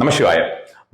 நமசிவாய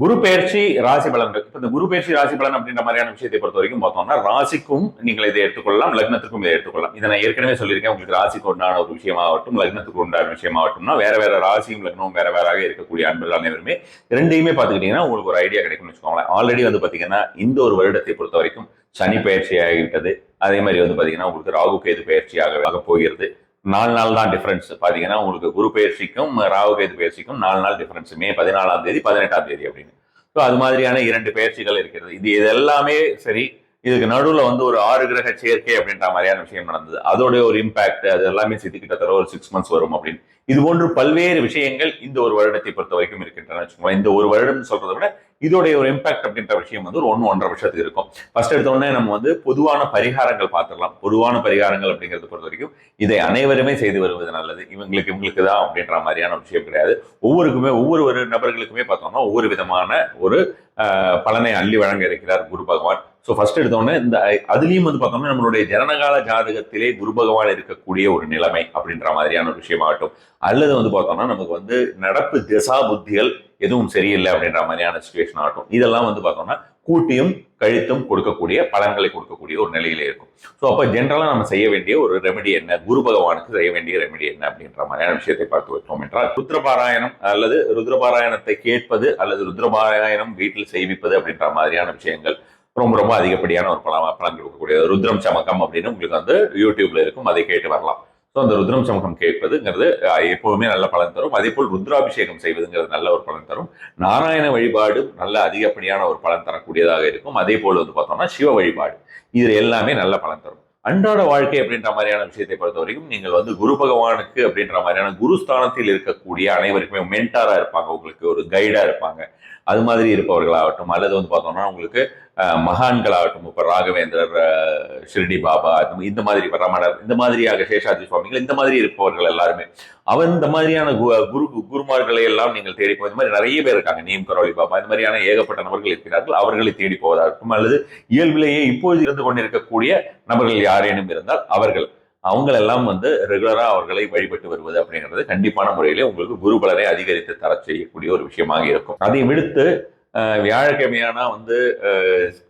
குரு பெயர்ச்சி ராசி பலன்கள். இப்ப இந்த குரு பெயர்ச்சி ராசி பலன் அப்படின்ற மாதிரியான விஷயத்தை பொறுத்த வரைக்கும் பார்த்தோம்னா ராசிக்கும் நீங்கள் இதை எடுத்துக்கொள்ளலாம் லக்னத்துக்கும் இதை எடுத்துக்கொள்ளலாம். இதை நான் ஏற்கனவே சொல்லியிருக்கேன். உங்களுக்கு ராசிக்கு உண்டான ஒரு விஷயமாகட்டும் லக்னத்துக்கு உண்டான விஷயமாகட்டும்னா வேற வேற ராசியும் லக்னமும் வேற வேறாக இருக்கக்கூடிய அன்பர்கள் அனைவருமே ரெண்டையுமே பார்த்துக்கிட்டீங்கன்னா உங்களுக்கு ஒரு ஐடியா கிடைக்கும்னு வச்சுக்கோங்களேன். ஆல்ரெடி வந்து பார்த்தீங்கன்னா இந்த ஒரு வருடத்தை பொறுத்த வரைக்கும் சனி பயிற்சி ஆகிவிட்டது. அதே மாதிரி வந்து பார்த்தீங்கன்னா உங்களுக்கு ராகு கேது பயிற்சியாக ஆக போகிறது. நாலு நாள் தான் டிஃபரன்ஸ் பார்த்தீங்கன்னா உங்களுக்கு குரு பயிற்சிக்கும் ராகு கேது பயிற்சிக்கும் நாலு நாள் டிஃபரன்ஸ் மே பதினாலாம் தேதி பதினெட்டாம் தேதி அப்படின்னு. ஸோ அது மாதிரியான இரண்டு பயிற்சிகள் இருக்கிறது. இது இது எல்லாமே சரி இதுக்கு நடுவில் வந்து ஒரு ஆறு கிரக சேர்க்கை அப்படின்ற மாதிரியான விஷயம் நடந்தது. அதோடைய ஒரு இம்பாக்ட் அது எல்லாமே சேர்த்து கிட்டத்தட்ட ஒரு சிக்ஸ் மந்த்ஸ் வரும் அப்படின்னு. இது போன்று பல்வேறு விஷயங்கள் இந்த ஒரு வருடத்தை பொறுத்த வரைக்கும் இருக்கின்றன வச்சுக்கோங்களேன். இந்த ஒரு வருடம் சொல்றதை விட இதோடைய ஒரு இம்பாக்ட் அப்படின்ற விஷயம் வந்து ஒரு ஒன்று ஒன்றரை வருஷத்துக்கு இருக்கும். ஃபர்ஸ்ட் எடுத்தோடனே நம்ம வந்து பொதுவான பரிகாரங்கள் பார்த்துடலாம். பொதுவான பரிகாரங்கள் அப்படிங்கிறத பொறுத்த வரைக்கும் இதை அனைவருமே செய்து வருவது நல்லது. இவங்களுக்கு இவங்களுக்கு தான் அப்படின்ற மாதிரியான விஷயம் கிடையாது. ஒவ்வொருக்குமே ஒவ்வொரு ஒரு நபர்களுக்குமே பார்த்தோம்னா ஒவ்வொரு விதமான ஒரு பலனை அள்ளி வழங்க இருக்கிறார் குரு பகவான். ஸோ ஃபர்ஸ்ட் எடுத்தோடனே இந்த அதுலேயும் வந்து பார்த்தோம்னா நம்மளுடைய ஜனனகால ஜாதகத்திலே குரு பகவான் இருக்கக்கூடிய ஒரு நிலைமை அப்படின்ற மாதிரியான ஒரு விஷயமாகட்டும். அல்லது வந்து பார்த்தோம்னா நமக்கு வந்து நடப்பு திசா புத்திகள் எதுவும் சரியில்லை அப்படின்ற மாதிரியான சுச்சுவேஷன் ஆகட்டும். இதெல்லாம் வந்து பார்த்தோம்னா கூட்டியும் கழித்தும் கொடுக்கக்கூடிய பலன்களை கொடுக்கக்கூடிய ஒரு நிலையில இருக்கும். ஸோ அப்போ ஜென்ரலாக நம்ம செய்ய வேண்டிய ஒரு ரெமெடி என்ன? குரு பகவானுக்கு செய்ய வேண்டிய ரெமெடி என்ன அப்படின்ற மாதிரியான விஷயத்தை பார்த்து வைத்தோம் என்றால் ருத்ரபாராயணம் அல்லது ருத்ரபாராயணத்தை கேட்பது அல்லது ருத்ரபாராயணம் வீட்டில் செய்விப்பது அப்படின்ற மாதிரியான விஷயங்கள். ரொம்ப ரொம்ப அதிகப்படியான ஒரு பலம் பலன் கொடுக்கக்கூடிய ருத்ரம் சமக்கம் அப்படின்னு உங்களுக்கு வந்து யூடியூப்ல இருக்கும். அதை கேட்டு வரலாம். ஸோ அந்த ருத்ரம் சமக்கம் கேட்பதுங்கிறது எப்போவுமே எப்பவுமே நல்ல பலன் தரும். அதே போல் ருத்ராபிஷேகம் செய்வதுங்கிறது நல்ல ஒரு பலன் தரும். நாராயண வழிபாடு நல்ல அதிகப்படியான ஒரு பலன் தரக்கூடியதாக இருக்கும். அதே போல் வந்து பார்த்தோம்னா சிவ வழிபாடு. இது எல்லாமே நல்ல பலன் தரும். அன்றாட வாழ்க்கை அப்படின்ற மாதிரியான விஷயத்தை பொறுத்த வரைக்கும் நீங்கள் வந்து குரு பகவானுக்கு அப்படின்ற மாதிரியான குருஸ்தானத்தில் இருக்கக்கூடிய அனைவருக்குமே மென்டாராக இருப்பாங்க. உங்களுக்கு ஒரு கைடாக இருப்பாங்க. அது மாதிரி இருப்பவர்களாகட்டும் அல்லது வந்து பார்த்தோம்னா உங்களுக்கு மகான்களாகட்டும் இப்போ ராகவேந்திரர் ஷிரடி பாபா இந்த- மாதிரி ரமணர் இந்த மாதிரியாக சேஷாதி சுவாமிகள் இந்த மாதிரி இருப்பவர்கள் எல்லாருமே. அவன் இந்த மாதிரியான கு- குரு குருமார்களை எல்லாம் நீங்கள் தேடி போய் இந்த மாதிரி நிறைய பேர் இருக்காங்க. நீம் கரோலி பாபா இந்த மாதிரியான ஏகப்பட்ட நபர்கள் இருக்கிறார்கள். அவர்களை தேடி போவதாகட்டும் அல்லது இயல்பிலேயே இப்போது இருந்து கொண்டிருக்கக்கூடிய நபர்கள் யாரேனும் இருந்தால் அவர்கள் அவங்களெல்லாம் வந்து ரெகுலரா அவர்களை வழிபட்டு வருவது அப்படிங்கிறது கண்டிப்பான முறையிலே உங்களுக்கு குரு பலனை அதிகரித்து தர செய்யக்கூடிய ஒரு விஷயமாக இருக்கும். அதை விடுத்து வியாழக்கிழமையானா வந்து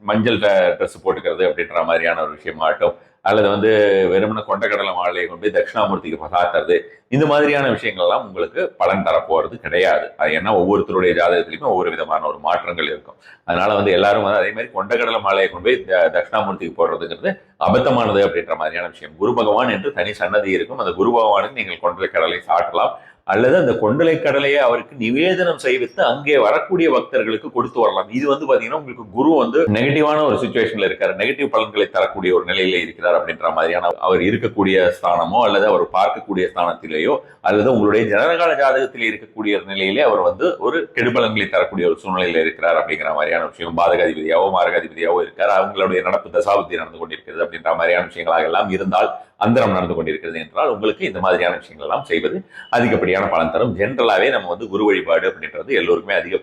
மஞ்சள் ட்ரெஸ் போட்டுக்கிறது அப்படின்ற மாதிரியான ஒரு விஷயமாகட்டும் அல்லது வந்து வெறுமன கொண்டக்கடலை மாலையை கொண்டு போய் தட்சிணாமூர்த்திக்கு சாத்துறது இந்த மாதிரியான விஷயங்கள்லாம் உங்களுக்கு பலன் தரப்போகிறது கிடையாது. அது ஏன்னா ஒவ்வொருத்தருடைய ஜாதகத்திலையுமே ஒவ்வொரு விதமான ஒரு மாற்றங்கள் இருக்கும். அதனால வந்து எல்லாரும் வந்து அதே மாதிரி கொண்டக்கடலை மாலையை கொண்டு போய் த- தட்சிணாமூர்த்திக்கு போடுறதுங்கிறது அபத்தமானது அப்படின்ற மாதிரியான விஷயம். குரு பகவான் என்று தனி சன்னதி இருக்கும். அந்த குரு பகவானுக்கு நீங்கள் கொண்ட கடலை சாட்டலாம் அல்லது அந்த கொண்டலை கடலையை அவருக்கு நிவேதனம் செய்வித்து அங்கே வரக்கூடிய பக்தர்களுக்கு கொடுத்து வரலாம். இது வந்து பாத்தீங்கன்னா உங்களுக்கு குரு வந்து நெகட்டிவான ஒரு சுச்சுவேஷன்ல இருக்காரு. நெகட்டிவ் பலன்களை தரக்கூடிய ஒரு நிலையில இருக்கிறார் அப்படின்ற மாதிரியான அவர் இருக்கக்கூடிய ஸ்தானமோ அல்லது அவர் பார்க்கக்கூடிய ஸ்தானத்திலேயோ அல்லது உங்களுடைய ஜனனகால ஜாதகத்தில் இருக்கக்கூடிய ஒரு நிலையிலே அவர் வந்து ஒரு கெடுபலன்களை தரக்கூடிய ஒரு சூழ்நிலையில இருக்கிறார் அப்படிங்கிற மாதிரியான விஷயம் பாதகாதிபதியாவோ மாரகாதிபதியாவோ இருக்கார். அவங்களுடைய நடப்பு தசாபுத்தி நடந்து கொண்டிருக்கிறது அப்படின்ற மாதிரியான விஷயங்களாக எல்லாம் இருந்தால் அந்தரம் நடந்து கொண்டிருக்கிறது என்றால் உங்களுக்கு இந்த மாதிரியான விஷயங்கள் எல்லாம் செய்வது அதிகப்படியான பலன் தரும். ஜென்ரலாகவே நம்ம வந்து குரு வழிபாடு அப்படின்றது எல்லோருக்குமே அதிக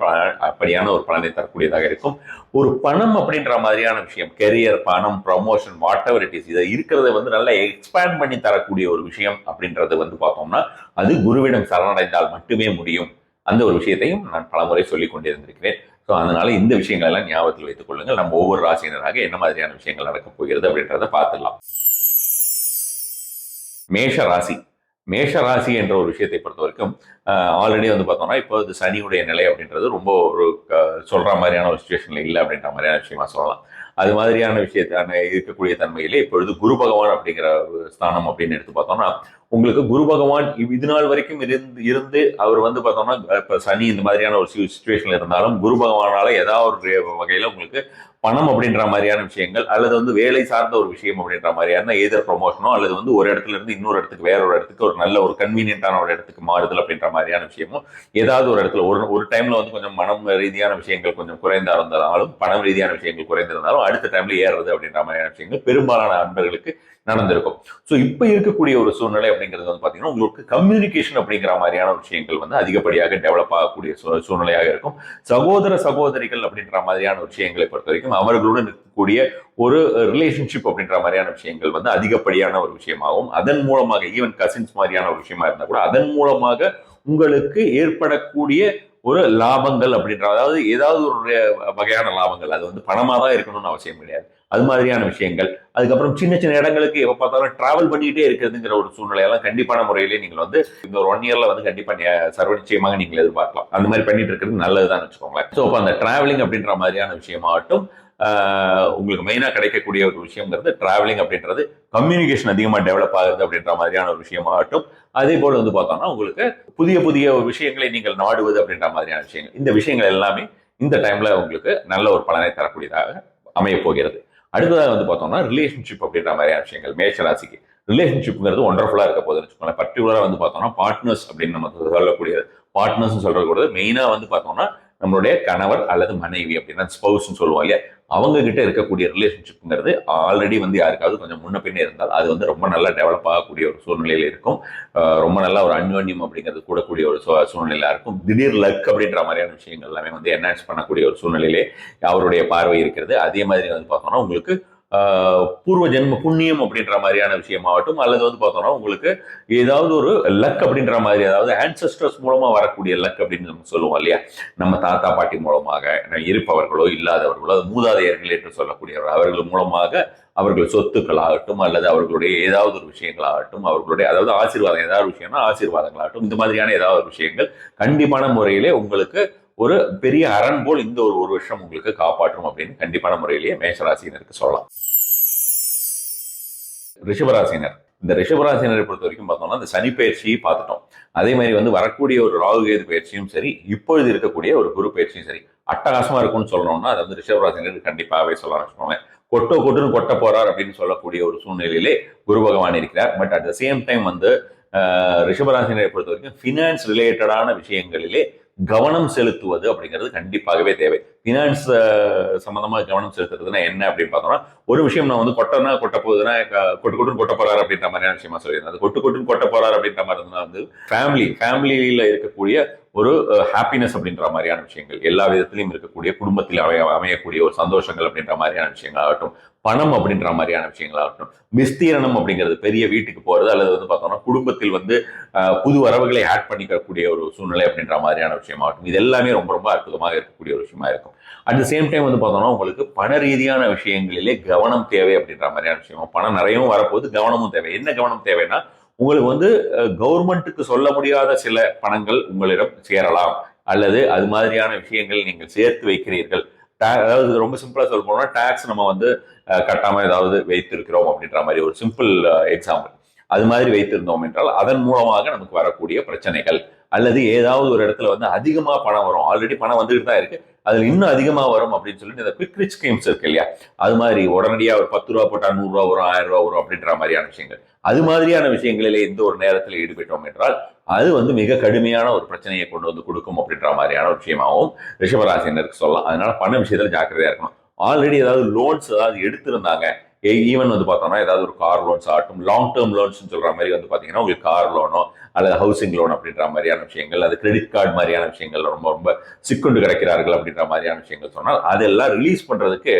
அப்படியான ஒரு பலனை தரக்கூடியதாக இருக்கும். ஒரு பணம் அப்படின்ற மாதிரியான விஷயம் கெரியர் பணம் promotion whatever it is இதை இருக்கிறத வந்து நல்லா எக்ஸ்பேண்ட் பண்ணி தரக்கூடிய ஒரு விஷயம் அப்படின்றது வந்து பார்த்தோம்னா அது குருவிடம் சரணடைந்தால் மட்டுமே முடியும். அந்த ஒரு விஷயத்தையும் நான் பலமுறை சொல்லிக் கொண்டிருந்திருக்கிறேன் ஸோ அதனால இந்த விஷயங்கள் எல்லாம் ஞாபகத்தில் வைத்துக் கொள்ளுங்கள். நம்ம ஒவ்வொரு ராசியினராக என்ன மாதிரியான விஷயங்கள் நடக்கப் போகிறது அப்படின்றத பார்த்துடலாம். மேஷ ராசி மேஷ ராசி என்ற ஒரு விஷயத்தை பொறுத்த வரைக்கும் ஆல்ரெடி வந்து பார்த்தோம்னா இப்போ இது சனியுடைய நிலை அப்படின்றது ரொம்ப ஒரு சொல்கிற சொல்ற மாதிரியான ஒரு சுச்சுவேஷன்ல இல்லை அப்படின்ற மாதிரியான விஷயமா சொல்லலாம். அது மாதிரியான விஷயத்தான இருக்கக்கூடிய தன்மையிலே இப்பொழுது குரு பகவான் அப்படிங்கிற ஒரு ஸ்தானம் அப்படின்னு எடுத்து பார்த்தோம்னா உங்களுக்கு குரு பகவான் இது நாள் வரைக்கும் இருந்து இருந்து அவர் வந்து பார்த்தோம்னா இப்போ சனி இந்த மாதிரியான ஒரு சுச்சுவேஷன்ல இருந்தாலும் குரு பகவானால ஏதாவது ஒரு வகையில உங்களுக்கு பணம் அப்படின்ற மாதிரியான விஷயங்கள் அல்லது வந்து வேலை சார்ந்த ஒரு விஷயம் அப்படின்ற மாதிரியான எதிர் ப்ரொமோஷனோ அல்லது வந்து ஒரு இடத்துல இருந்து இன்னொரு இடத்துக்கு வேற ஒரு இடத்துக்கு ஒரு நல்ல ஒரு கன்வீனியன்டான ஒரு இடத்துக்கு மாறுதல் அப்படின்ற மாதிரியான விஷயமும் ஏதாவது ஒரு இடத்துல ஒரு ஒரு டைம்ல வந்து கொஞ்சம் மனம் ரீதியான விஷயங்கள் கொஞ்சம் குறைந்தா இருந்தாலும் பணம் ரீதியான விஷயங்கள் குறைந்திருந்தாலும் அடுத்த டைம்ல ஏறுறது அப்படின்ற மாதிரியான விஷயங்கள் பெரும்பாலான அன்பர்களுக்கு நடந்திருக்கும். ஸோ இப்போ இருக்கக்கூடிய ஒரு சூழ்நிலை அப்படிங்கிறது வந்து பார்த்தீங்கன்னா உங்களுக்கு கம்யூனிகேஷன் அப்படிங்கிற மாதிரியான விஷயங்கள் வந்து அதிகப்படியாக டெவலப் ஆகக்கூடிய சூழ்நிலையாக இருக்கும். சகோதர சகோதரிகள் அப்படின்ற மாதிரியான விஷயங்களை பொறுத்த வரைக்கும் அவர்களுடன் இருக்கக்கூடிய ஒரு ரிலேஷன்ஷிப் அப்படின்ற மாதிரியான விஷயங்கள் வந்து அதிகப்படியான ஒரு விஷயமாகும். அதன் மூலமாக ஈவன் கசின்ஸ் மாதிரியான ஒரு விஷயமா இருந்தால் கூட அதன் மூலமாக உங்களுக்கு ஏற்படக்கூடிய ஒரு லாபங்கள் அப்படின்ற அதாவது ஏதாவது ஒரு வகையான லாபங்கள். அது வந்து பணமாக தான் இருக்கணும்னு அவசியம் கிடையாது. அது மாதிரியான விஷயங்கள். அதுக்கப்புறம் சின்ன சின்ன இடங்களுக்கு எப்போ பார்த்தாலும் டிராவல் பண்ணிக்கிட்டே இருக்கிறதுங்கிற ஒரு சூழ்நிலையெல்லாம் கண்டிப்பான முறையிலே நீங்கள் வந்து இந்த ஒரு ஒன் இயரில் வந்து கண்டிப்பாக சர்வ நிச்சயமாக நீங்கள் எதிர்பார்க்கலாம். அந்த மாதிரி பண்ணிட்டு இருக்கிறது நல்லதுதான் வச்சுக்கோங்களேன். ஸோ அப்போ அந்த டிராவலிங் அப்படின்ற மாதிரியான விஷயமாகட்டும் உங்களுக்கு மெயினாக கிடைக்கக்கூடிய ஒரு விஷயங்கிறது டிராவலிங் அப்படின்றது கம்யூனிகேஷன் அதிகமாக டெவலப் ஆகுது அப்படின்ற மாதிரியான ஒரு விஷயமாகட்டும் அதே போல் வந்து பார்த்தோம்னா உங்களுக்கு புதிய புதிய விஷயங்களை நீங்கள் நாடுவது அப்படின்ற மாதிரியான விஷயங்கள். இந்த விஷயங்கள் எல்லாமே இந்த டைமில் உங்களுக்கு நல்ல ஒரு பலனை தரக்கூடியதாக அமைய போகிறது. அடுத்ததாக வந்து பார்த்தோம்னா ரிலேஷன்ஷிப் அப்படின்ற மாதிரியான விஷயங்கள் மேஷ ராசிக்கு. ரிலேஷன்ஷிப்ங்கிறது ஒண்டர்ஃபுல்லாக இருக்க போகுதுன்னு வச்சுக்கோங்களேன். பர்டிகுலராக வந்து பார்த்தோம்னா பார்ட்னர்ஸ் அப்படின்னு நம்ம சொல்லக்கூடியது. பார்ட்னர்ஸ் சொல்கிறது கூட மெயினாக வந்து பார்த்தோம்னா நம்மளுடைய கணவர் அல்லது மனைவி அப்படின்னா ஸ்பௌஸ்ன்னு சொல்லுவோம் இல்லையா? அவங்க கிட்ட இருக்கக்கூடிய ரிலேஷன்ஷிப்ங்கிறது ஆல்ரெடி வந்து யாருக்காவது கொஞ்சம் முன்ன பின்னே இருந்தால் அது வந்து ரொம்ப நல்லா டெவலப் ஆகக்கூடிய ஒரு சூழ்நிலையில இருக்கும். ரொம்ப நல்லா ஒரு அன்யோன்யம் அப்படிங்கிறது கூடக்கூடிய ஒரு சூ- சூழ்நிலையா இருக்கும். திடீர் லக் அப்படின்ற மாதிரியான விஷயங்கள் எல்லாமே வந்து என்ஹான்ஸ் பண்ணக்கூடிய ஒரு சூழ்நிலையிலே அவருடைய பார்வை இருக்கிறது. அதே மாதிரி வந்து பார்த்தோம்னா உங்களுக்கு பூர்வ ஜென்ம புண்ணியம் அப்படின்ற மாதிரியான விஷயமாகட்டும் அல்லது வந்து பார்த்தோம்னா உங்களுக்கு ஏதாவது ஒரு லக் அப்படின்ற மாதிரி அதாவது ஆன்சஸ்டர்ஸ் மூலமாக வரக்கூடிய லக் அப்படின்னு நம்ம சொல்லுவோம் இல்லையா? நம்ம தாத்தா பாட்டி மூலமாக இருப்பவர்களோ இல்லாதவர்களோ அது மூதாதையர்கள் என்று சொல்லக்கூடியவர்கள் அவர்கள் மூலமாக அவர்கள் சொத்துக்களாகட்டும் அல்லது அவர்களுடைய ஏதாவது ஒரு விஷயங்களாகட்டும் அவர்களுடைய அதாவது ஆசீர்வாதம் ஏதாவது ஒரு விஷயம்னா ஆசீர்வாதங்களாகட்டும் இந்த மாதிரியான ஏதாவது ஒரு விஷயங்கள் கண்டிப்பான முறையிலே உங்களுக்கு ஒரு பெரிய அரண் போல் இந்த ஒரு ஒரு வருஷம் உங்களுக்கு காப்பாற்றும் அப்படின்னு கண்டிப்பான முறையிலேயே மேஷராசினருக்கு சொல்லலாம். ரிஷபராசினர். இந்த ரிஷபராசினரை பொறுத்த வரைக்கும் பார்த்தோம்னா இந்த சனி பயிற்சியை பார்த்துட்டோம். அதே மாதிரி வந்து வரக்கூடிய ஒரு ராகுகேது பயிற்சியும் சரி இப்பொழுது இருக்கக்கூடிய ஒரு குரு பயிற்சியும் சரி அட்டகாசமா இருக்கும்னு சொல்லணும்னா அது வந்து ரிஷபராசினர் கண்டிப்பாகவே சொல்லலாம் வச்சுக்கோங்களேன். கொட்டோ கொட்டுன்னு கொட்ட போறார் அப்படின்னு சொல்லக்கூடிய ஒரு சூழ்நிலையிலே குரு பகவான் இருக்கிறார். But at the same time வந்து ரிஷபராசினரை பொறுத்த வரைக்கும் ஃபினான்ஸ் ரிலேட்டடான விஷயங்களிலே கவனம் செலுத்துவது அப்படிங்கிறது கண்டிப்பாகவே தேவை. ஃபினான்ஸ் சம்மந்தமாக கவனம் செலுத்துறதுனா என்ன அப்படின்னு பார்த்தோம்னா ஒரு விஷயம் நான் வந்து கொட்டனா கொட்ட போகுதுன்னா கொட்டு கொட்டுன்னு கொட்ட போறாரு அப்படின்ற மாதிரியான விஷயமா சொல்லியிருந்தேன். அது கொட்டு கொட்டுன்னு கொட்ட போறாரு அப்படின்ற மாதிரி இருந்தால் வந்து ஃபேமிலி ஃபேமிலியில் இருக்கக்கூடிய ஒரு ஹாப்பினஸ் அப்படின்ற மாதிரியான விஷயங்கள் எல்லா விதத்திலையும் இருக்கக்கூடிய குடும்பத்தில் அமைய அமையக்கூடிய ஒரு சந்தோஷங்கள் அப்படின்ற மாதிரியான விஷயங்கள் ஆகட்டும் பணம் அப்படின்ற மாதிரியான விஷயங்களா ஆகட்டும் விஸ்தீரணம் அப்படிங்கிறது பெரிய வீட்டுக்கு போறது அல்லது வந்து பார்த்தோம்னா குடும்பத்தில் வந்து புது வரவுகளை ஆட் பண்ணிக்கக்கூடிய ஒரு சூழ்நிலை அப்படின்ற மாதிரியான விஷயமாகட்டும் இது எல்லாமே ரொம்ப ரொம்ப அற்புதமாக இருக்கக்கூடிய ஒரு விஷயமா இருக்கும். அட் த சேம் டைம் வந்து பார்த்தோம்னா உங்களுக்கு பண ரீதியான விஷயங்களிலே கவனம் தேவை அப்படின்ற மாதிரியான விஷயம் பணம் நிறையவும் வரப்போகுது கவனமும் தேவை. என்ன கவனம் தேவைன்னா உங்களுக்கு வந்து கவர்மெண்ட்டுக்கு சொல்ல முடியாத சில பணங்கள் உங்களிடம் சேரலாம் அல்லது அது மாதிரியான விஷயங்கள் நீங்கள் சேர்த்து வைக்கிறீர்கள். அதாவது ரொம்ப சிம்பிளா சொல்ல போனா டாக்ஸ் நம்ம வந்து கட்டாமல் கட்டாம ஏதாவது வைத்திருக்கிறோம் அப்படின்ற மாதிரி ஒரு சிம்பிள் எக்ஸாம்பிள் அது மாதிரி வைத்திருந்தோம் என்றால் அதன் மூலமாக நமக்கு வரக்கூடிய பிரச்சனைகள். அல்லது ஏதாவது ஒரு இடத்துல வந்து அதிகமாக பணம் வரும். ஆல்ரெடி பணம் வந்துட்டு தான் இருக்கு. அதில் இன்னும் அதிகமாக வரும் அப்படின்னு சொல்லிட்டு இந்த குவிக் ரிச் ஸ்கீம்ஸ் இருக்கு இல்லையா? அது மாதிரி உடனடியா ஒரு பத்து ரூபா போட்டால் நூறுரூவா வரும் ஆயிரம் ரூபா வரும் அப்படின்ற மாதிரியான விஷயங்கள். அது மாதிரியான விஷயங்களிலே எந்த ஒரு நேரத்தில் ஈடுபட்டோம் என்றால் அது வந்து மிக கடுமையான ஒரு பிரச்சனையை கொண்டு வந்து கொடுக்கும் அப்படின்ற மாதிரியான ஒரு விஷயமாகவும் ரிஷபராசினருக்கு சொல்லலாம். அதனால பண விஷயத்தில் ஜாக்கிரதையாக இருக்கணும். ஆல்ரெடி ஏதாவது லோன்ஸ் ஏதாவது எடுத்திருந்தாங்க E ஈவன் வந்து பார்த்தோம்னா ஏதாவது ஒரு கார் லோன்ஸ் ஆகட்டும் லாங் டேர்ம் லோன்ஸ்னு சொல்கிற மாதிரி வந்து பார்த்தீங்கன்னா உங்களுக்கு கார் லோனோ அல்லது ஹவுசிங் லோன் அப்படின்ற மாதிரியான விஷயங்கள் அது கிரெடிட் கார்டு மாதிரியான விஷயங்கள் ரொம்ப ரொம்ப சிக்குண்டு கிடைக்கிறார்கள் அப்படின்ற மாதிரியான விஷயங்கள் சொன்னால் அதெல்லாம் ரிலீஸ் பண்ணுறதுக்கு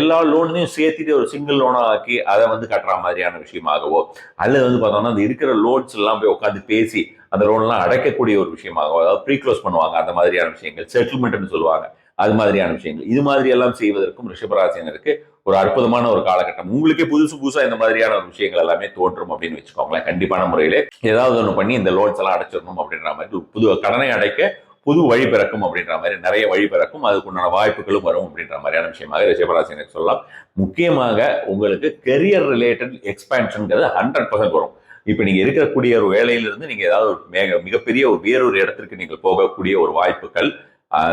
எல்லா லோனையும் சேர்த்துட்டு ஒரு சிங்கிள் லோனாக ஆக்கி அதை வந்து கட்டுற மாதிரியான விஷயமாகவோ அல்லது வந்து பார்த்தோம்னா அந்த இருக்கிற லோன்ஸ் எல்லாம் போய் உட்காந்து பேசி அந்த லோன்லாம் அடைக்கக்கூடிய ஒரு விஷயமாகவோ அதாவது ப்ரீ க்ளோஸ் பண்ணுவாங்க அந்த மாதிரியான விஷயங்கள் செட்டில்மெண்ட்னு சொல்லுவாங்க அது மாதிரியான விஷயங்கள் இது மாதிரி எல்லாம் செய்வதற்கும் ரிஷபராசினருக்கு ஒரு அற்புதமான ஒரு காலகட்டம். உங்களுக்கே புதுசு புதுசா இந்த மாதிரியான ஒரு விஷயங்கள் எல்லாமே தோன்றும் அப்படின்னு வச்சுக்கோங்களேன். கண்டிப்பான முறையிலே ஏதாவது ஒன்று பண்ணி இந்த லோன்ஸ் எல்லாம் அடைச்சிடணும் அப்படின்ற மாதிரி புது கடனை அடைக்க புது வழி பிறக்கும் அப்படின்ற மாதிரி நிறைய வழி பிறக்கும். அதுக்குண்டான வாய்ப்புகளும் வரும் அப்படின்ற மாதிரியான விஷயமாக ரிஷபராசினருக்கு சொல்லலாம். முக்கியமாக உங்களுக்கு கெரியர் ரிலேட்டட் எக்ஸ்பேன்ஷன்ங்கிறது ஹண்ட்ரட் பர்சன்ட் வரும். இப்போ நீங்கள் இருக்கக்கூடிய ஒரு வேலையிலிருந்து நீங்கள் ஏதாவது ஒரு மிக மிகப்பெரிய ஒரு வேறொரு இடத்திற்கு நீங்கள் போகக்கூடிய ஒரு வாய்ப்புகள்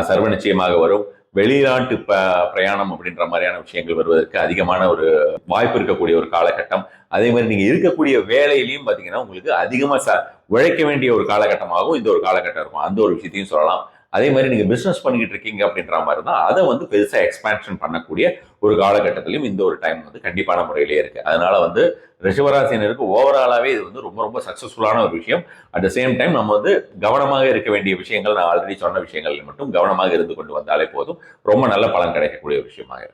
சர்வ நிச்சயமாக வரும். வெளிநாட்டு ப பிரயாணம் அப்படின்ற மாதிரியான விஷயங்கள் வருவதற்கு அதிகமான ஒரு வாய்ப்பு இருக்கக்கூடிய ஒரு காலகட்டம். அதே மாதிரி நீங்க இருக்கக்கூடிய வேலையிலையும் பாத்தீங்கன்னா உங்களுக்கு அதிகமா ச உழைக்க வேண்டிய ஒரு காலகட்டமாகவும் இந்த ஒரு காலகட்டம் இருக்கும். அந்த ஒரு விஷயத்தையும் சொல்லலாம். அதே மாதிரி நீங்கள் பிஸ்னஸ் பண்ணிக்கிட்டு இருக்கீங்க அப்படின்ற மாதிரி தான் அதை வந்து பெருசாக எக்ஸ்பான்ஷன் பண்ணக்கூடிய ஒரு காலகட்டத்திலையும் இந்த ஒரு டைம் வந்து கண்டிப்பான முறையிலேயே இருக்குது அதனால் வந்து ரிஷபராசினருக்கு ஓவராலாகவே இது வந்து ரொம்ப ரொம்ப சக்ஸஸ்ஃபுல்லான ஒரு விஷயம். அட் த சேம் டைம் நம்ம வந்து கவனமாக இருக்க வேண்டிய விஷயங்கள் நான் ஆல்ரெடி சொன்ன விஷயங்கள் மட்டும் கவனமாக இருந்து கொண்டு வந்தாலே போதும். ரொம்ப நல்ல பலன் கிடைக்கக்கூடிய விஷயமாக இருக்கும்